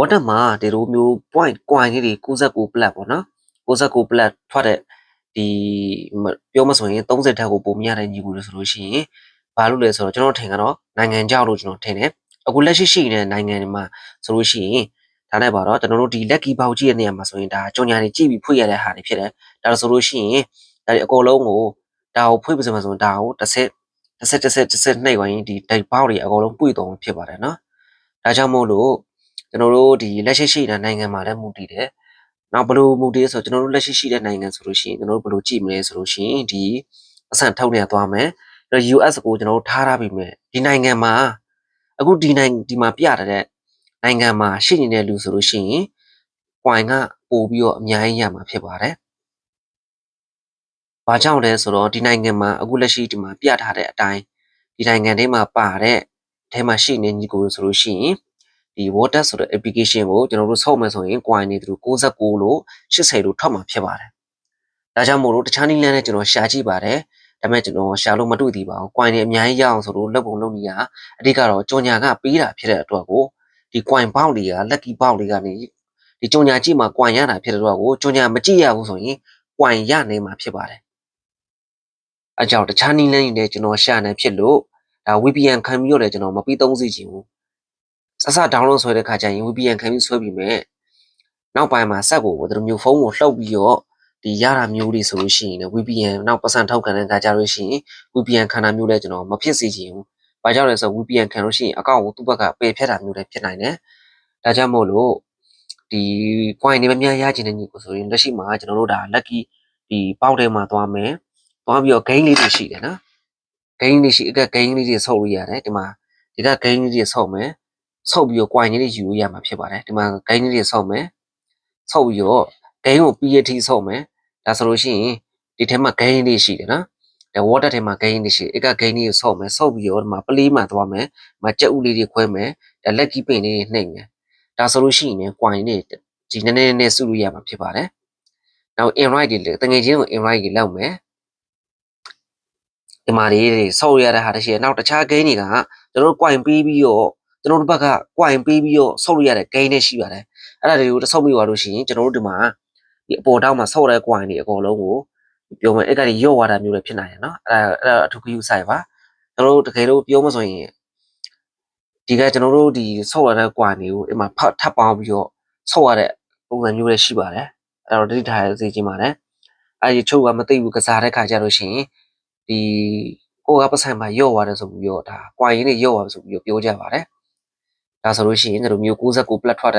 water မှာဒီလိုမျိုး point coin လေးတွေ69 plat ပေါ့နော်69 plat ထွက်တဲ့ဒီမပြောမဆိုရင်30ထက်ကိုပုံမြရတဲ့ညီကူလို့ဆိုလို့ရှိရင်ဘာလို့လဲဆိုတော့ကျွန်တော်ထင်ကတော့နိုင်ငံကြောက်လို့ကျွန်တော်ထင်တယ်အခုလက်ရှိရှိနေတဲ့နိုင်ငံတွေမှာဆိုလို့ရှိရင်ဒါနဲ့ပါတော့ကျွန်တော်တို့ဒီ lucky box ကြည့်တဲ့နေရာမှာဆိုရင်ဒါကြော်ညာတွေကြည့်ပြီးဖွင့်ရတဲ့ဟာတွေဖြစ်တယ်ဒါဆိုလို့ရှိရင်ဒါဒီအကုန်လုံးကိုဒါကိုဖွင့်ပြစမှာဆိုရင်ဒါကိုတစ်ဆက်တစ်ဆက်တစ်ဆက်တစ်ဆက်နှိပ်သွားရင်ဒီတိုက်ပေါက်တွေအကုန်လုံးပွေသွားမှာဖြစ်ပါတယ်နော်ဒါကြောင့်မို့လို့ ကျွန်တော်တို့ဒီလက်ရှိရှိတဲ့နိုင်ငံမှာလည်းမူတည်တယ်နောက်ဘယ်လိုမူတည်လဲဆိုတော့ကျွန်တော်တို့လက်ရှိရှိတဲ့နိုင်ငံဆိုလို့ရှိရင်ကျွန်တော်တို့ဘယ်လိုကြည့်မလဲဆိုလို့ရှိရင်ဒီအဆန်ထုတ်နေသွားမယ်အဲ့တော့ US ကိုကျွန်တော်တို့ထားထားပြီးမယ်ဒီနိုင်ငံမှာအခုဒီနိုင်ငံဒီမှာပြတဲ့နိုင်ငံမှာရှိနေတဲ့လူဆိုလို့ရှိရင် coin ကပို့ပြီးတော့အများကြီးရမှာဖြစ်ပါတယ်။ဘာကြောင့်လဲဆိုတော့ဒီနိုင်ငံမှာအခုလက်ရှိဒီမှာပြထားတဲ့အတိုင်းဒီနိုင်ငံထဲမှာပါတဲ့အထဲမှာရှိနေညီကိုဆိုလို့ရှိရင် ဒီ water ဆိုတဲ့ application ကိုကျွန်တော်တို့ဆောက်မယ်ဆိုရင် coin တွေသူတို့69လို့80လို့ထွက်မှာဖြစ်ပါတယ်။ဒါကြောင့်မို့လို့တခြားနည်းလမ်းနဲ့ကျွန်တော်ရှာကြည့်ပါတယ်။ဒါပေမဲ့ကျွန်တော်ရှာလို့မတွေ့သေးပါဘူး။ coin တွေအများကြီးရအောင်ဆိုလို့လက်ပုံလုပ်နေရအဓိကတော့ကြော်ညာကပေးတာဖြစ်တဲ့အတွက်ကိုဒီ coin ပေါက်တွေက lucky ပေါက်တွေကနေဒီကြော်ညာကြည့်မှာ coin ရတာဖြစ်တဲ့အတွက်ကိုကြော်ညာမကြည့်ရဘူးဆိုရင် coin ရနေမှာဖြစ်ပါတယ်။အကြောင်းတခြားနည်းလမ်းတွေနဲ့ကျွန်တော်ရှာနေဖြစ်လို့ဒါ VPN ခံပြီးတော့လည်းကျွန်တော်မပြီးသုံးစီချင်ဘူး။ စစ download ဆွဲတဲ့ခါကျရင် VPN ခံပြီးဆွဲပြီးမဲ့နောက်ပိုင်းမှာစက်ကိုဒီလိုမျိုးဖုန်းကိုလှုပ်ပြီးတော့ဒီရတာမျိုးတွေဆိုလို့ရှိရင်လည်း VPN နောက်ပတ်စံထောက်ခံတဲ့ခါကျလို့ရှိရင် VPN ခံတာမျိုးလည်းကျွန်တော်မဖြစ်စေချင်ဘူး။ဘာကြောင့်လဲဆိုတော့ VPN ခံလို့ရှိရင်အကောင့်ကိုသူ့ဘက်ကပယ်ဖျက်တာမျိုးလည်းဖြစ်နိုင်တယ်။ဒါကြောင့်မို့လို့ဒီ coin တွေမများရချင်တဲ့ညီကိုဆိုရင်လက်ရှိမှာကျွန်တော်တို့ဒါ lucky ဒီပေါက်ထဲမှာသွားမယ်။သွားပြီးတော့ gain လေးတွေရှိတယ်နော်။ gain လေးရှိအက gain လေးတွေဆုပ်လို့ရတယ်ဒီမှာဒီက gain လေးတွေဆုပ်မယ်။ ဆုပ်ပြီးတော့ coin လေးတွေယူလို့ရမှာဖြစ်ပါတယ်။ဒီမှာ gain လေးတွေဆုပ်မယ်။ဆုပ်ပြီးတော့ gain ကိုပြီးရထိဆုပ်မယ်။ဒါဆိုလို့ရှိရင်ဒီထဲမှာ gain လေးရှိတယ်နော်။ဒါ water ထဲမှာ gain လေးရှိအက gain လေးကိုဆုပ်မယ်ဆုပ်ပြီးတော့ဒီမှာပလေးမှာသွားမယ်။မှာကြက်ဥလေးတွေခွဲမယ်။ဒါ lucky pin လေးတွေနှိပ်မယ်။ဒါဆိုလို့ရှိရင် coin တွေဒီနည်းနည်းနည်းစုလို့ရမှာဖြစ်ပါတယ်။နောက် invite တွေတငယ်ချင်းကို invite တွေလောက်မယ်။ဒီမှာလေးတွေဆောက်ရတဲ့ဟာတရှိရနောက်တခြား gain တွေကကျွန်တော်တို့ coin ပေးပြီးတော့ ကျွန်တော်တို့ဘက်က coin ပေးပြီးတော့ဆောက်လို့ရတဲ့ gain တွေရှိပါတယ်။အဲ့ဒါတွေကိုတဆောက်ပြီးသွားလို့ရှိရင်ကျွန်တော်တို့ဒီမှာဒီအပေါ်တောက်မှာဆောက်တဲ့ coin တွေအကုန်လုံးကိုပြောမယ်အဲ့ကကြီးရော့သွားတာမျိုးလည်းဖြစ်နိုင်တယ်နော်။အဲ့ဒါအဲ့ဒါအထူးဂရုစိုက်ပါ။ကျွန်တော်တို့တကယ်လို့ပြောမဆိုရင်ဒီကကျွန်တော်တို့ဒီဆောက်ရတဲ့ coin တွေကိုအမှဖတ်ထပ်ပေါင်းပြီးတော့ဆောက်ရတဲ့ပုံစံမျိုးလည်းရှိပါတယ်။အဲ့တော့တတိထားရစေချင်ပါတယ်။အဲ့ဒီချုပ်ကမသိဘူးကစားတဲ့ခါကျလို့ရှိရင်ဒီကိုကပတ်စံမှာရော့သွားတယ်ဆိုပြီးတော့ဒါ coin တွေရော့သွားဆိုပြီးတော့ပြောကြပါတယ်။ ဒါဆိုလို့ရှိရင်ကျွန်တော်မျိုး69 plat ထွက်